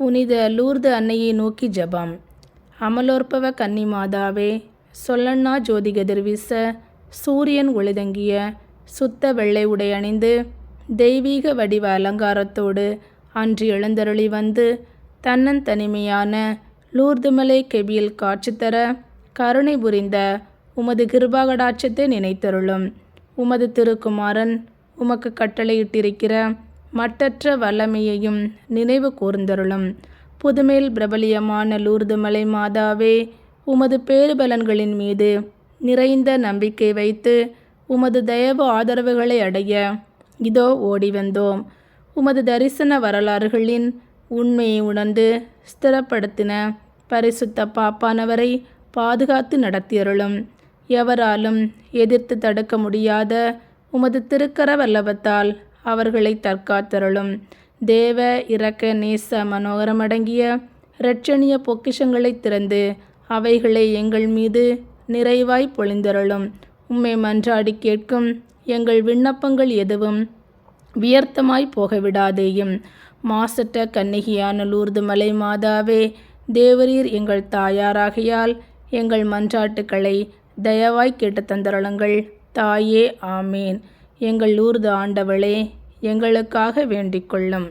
புனித லூர்து அன்னையை நோக்கி ஜபம். அமலோற்பவ கன்னி மாதாவே சொல்லண்ணா ஜோதி கதிர்வீச சூரியன் ஒளிதங்கிய சுத்த வெள்ளை உடை அணிந்து தெய்வீக வடிவ அலங்காரத்தோடு அன்று எழுந்தருளி வந்து தன்னன் தனிமையான லூர்துமலை கெபியில் காட்சி தர கருணை புரிந்த உமது கிருபாகடாட்சத்தை நினைத்தருளும். உமது திருக்குமாரன் உமக்கு கட்டளையிட்டிருக்கிற மட்டற்ற வல்லமையையும் நினைவு கூர்ந்தருளும். புதுமேல் பிரபலியமான லூர்துமலை மாதாவே உமது பேருபலன்களின் மீது நிறைந்த நம்பிக்கை வைத்து உமது தயவு ஆதரவுகளை அடைய இதோ ஓடி வந்தோம். உமது தரிசன வரலாறுகளின் உண்மையை உணர்ந்து ஸ்திரப்படுத்தின பரிசுத்த பாப்பானவரை பாதுகாத்து நடத்தியருளும். எவராலும் எதிர்த்து தடுக்க முடியாத உமது திருக்கர வல்லவத்தால் அவர்களை தற்காத்தருளும். தேவ இரக்க நேச மனோகரமடங்கிய இரட்சணிய பொக்கிஷங்களை திறந்து அவைகளை எங்கள் மீது நிறைவாய் பொழிந்தருளும். உம்மை மன்றாடி கேட்கும் எங்கள் விண்ணப்பங்கள் எதுவும் வியர்த்தமாய் போகவிடாதேயும். மாசற்ற கன்னிகையான லூர்து மலை மாதாவே தேவரீர் எங்கள் தாயாராகையால் எங்கள் மன்றாட்டுக்களை தயவாய் கேட்டு தந்தருளுங்கள். தாயே ஆமேன். எங்கள் ஊர்து ஆண்டவளே எங்களுக்காக வேண்டிக் கொள்ளும்.